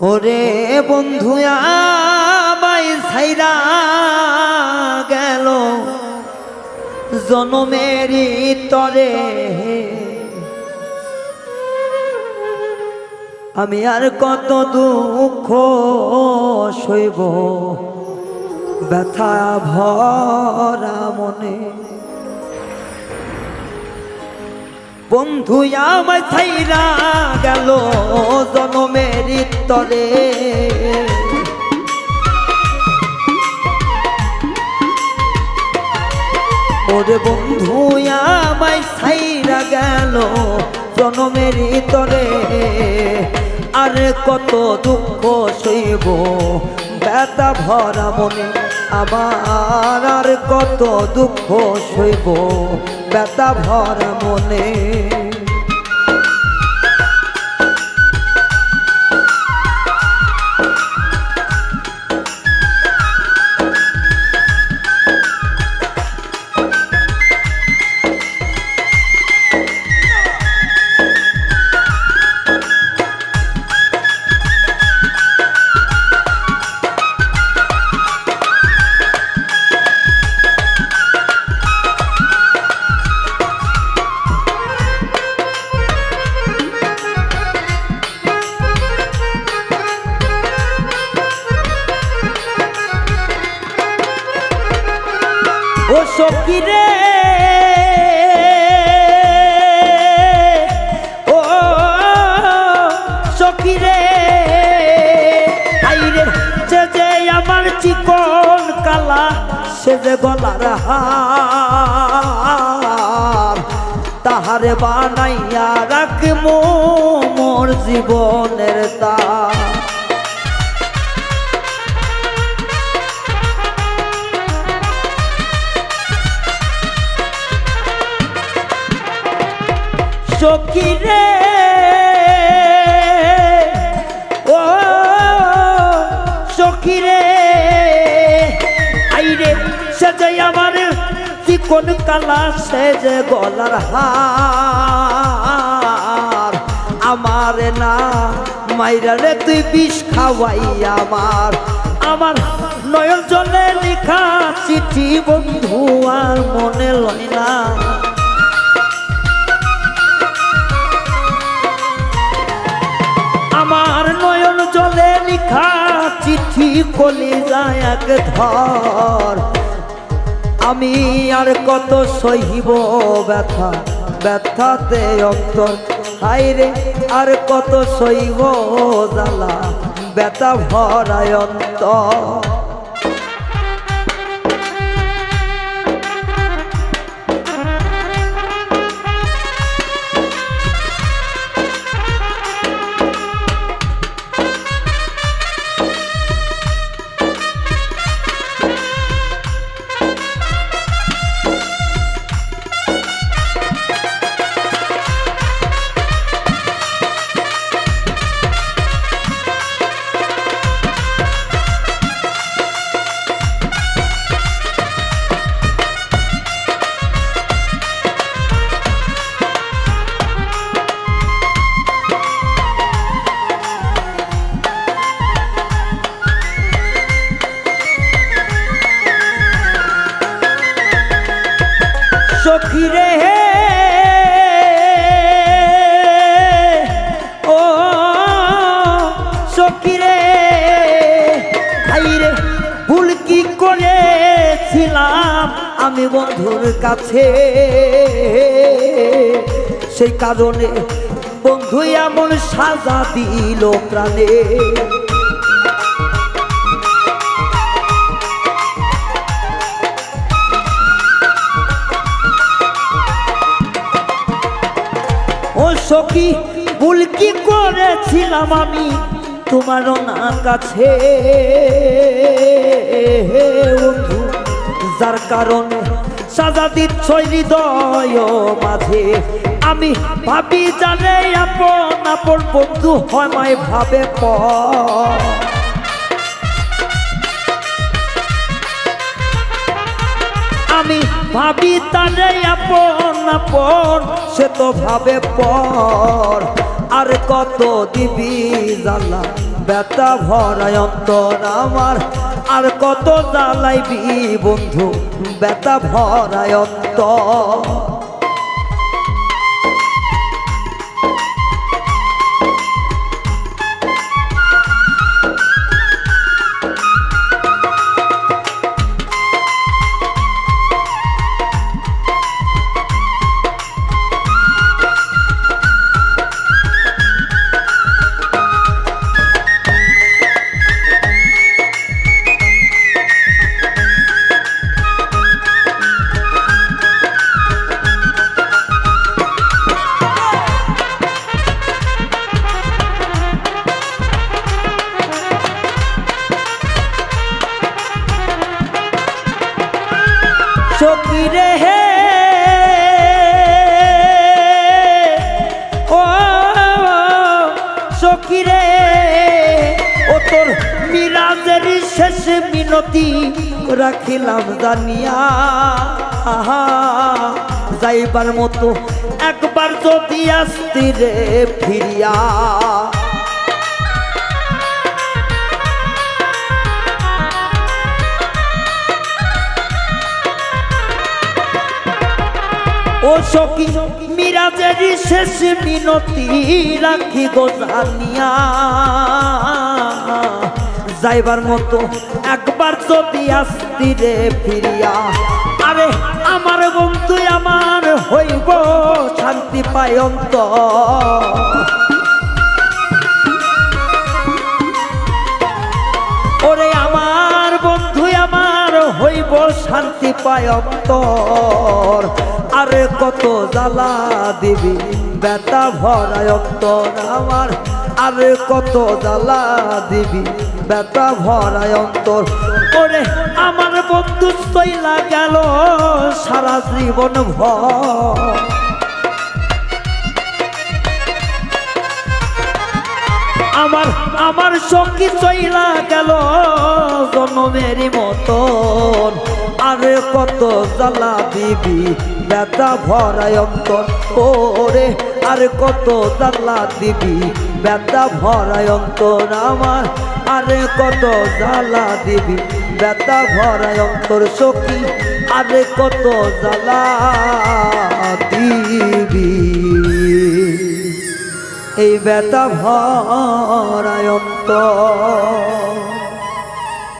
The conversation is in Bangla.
ওরে বন্ধু আমাই ছাইরা গেল। জনমেরি তরে আমি আর কত দুঃখ সইব। ব্যথা ভরা মনে। বন্ধু, আমায় ছাইরা গেল জনমের তরে। ওরে বন্ধু, আমায় ছাইরা গেল জনমের তরে। আর কত দুঃখ সইব, ব্যথা ভরা মনে। আমার আর কত দুঃখ সইব ব্যথা ভরা মনে। সে যে গলার হার তাহারে বানাইয়া রাখব মোর জীবনের তার। সকিরে চিকন কালা সে যে গলার হার। আমার না মাইরা রে, তুই বিষ খাওয়াই আমার। আমার নয়ন জলে লেখা চিঠি, বন্ধু, আর মনে লয় না। আমার নয়ন জলে লিখা চিঠি কলি যায় এক ধর। আমি আর কত সহিব ব্যথা, ব্যথাতে অন্তর। হাইরে আর কত সইব জ্বালা, ব্যথা ভরায় অন্তর। সখিরে ও সখিরে ভাইরে, ভুল কি করেছিলাম? আমি বন্ধুর কাছে। সেই কারণে বন্ধু এমন সাজা দিল প্রাণে। সখী, ভুল কি করেছিলাম আমি? তোমার না কাছে। যার কারণে সাজা দিচ্ছ হৃদয় মাঝে। আমি ভাবি জানে আপন আপন বন্ধু হয় মায় ভাবে পর আমি ভাবি তারে আপন আপন, সে তো ভাবে পর। আর কত দিবি জ্বালা, ব্যথা ভরায় অন্তর আমার। আর কত জ্বালাইবি বন্ধু, ব্যথা ভরায় অন্তর। সকিরে হে। ও সকিরে ও তোর মিরাজের শেষ মিনতি রাখিলাম জানিয়া। যাইবার মতো একবার যদি আসতি রে ফিরিয়া। ও সখী, মিরাজের শেষ মিনতি রাখি গো জানিয়া। যাইবার মতো একবার যদি আসতি রে ফিরিয়া, আরে আমার বন্ধু আমার হইব শান্তি পায়ন্ত ওরে আমার আমার হইব শান্তি পায় অন্তর আরে কত জ্বালা দিবি বেতা ভরায় অন্তর আমার। আরে কত জ্বালা দিবি বেতা ভরায় অন্তর ওরে আমার বন্ধু তৈলা গেল সারা জীবন ভর। আমার আমার সঙ্গী চইলা গেল জন্মের মতন আরে কত জ্বালা দিবি? ব্যথা ভরায় অন্তর। ওরে, আরে কত জ্বালা দিবি? ব্যথা ভরায় অন্তর আমার। আরে কত জ্বালা দিবি? ব্যথা ভরায় অন্তর সখী। আরে কত জ্বালা দিবি? এই ব্যথা ভরায় অন্তর।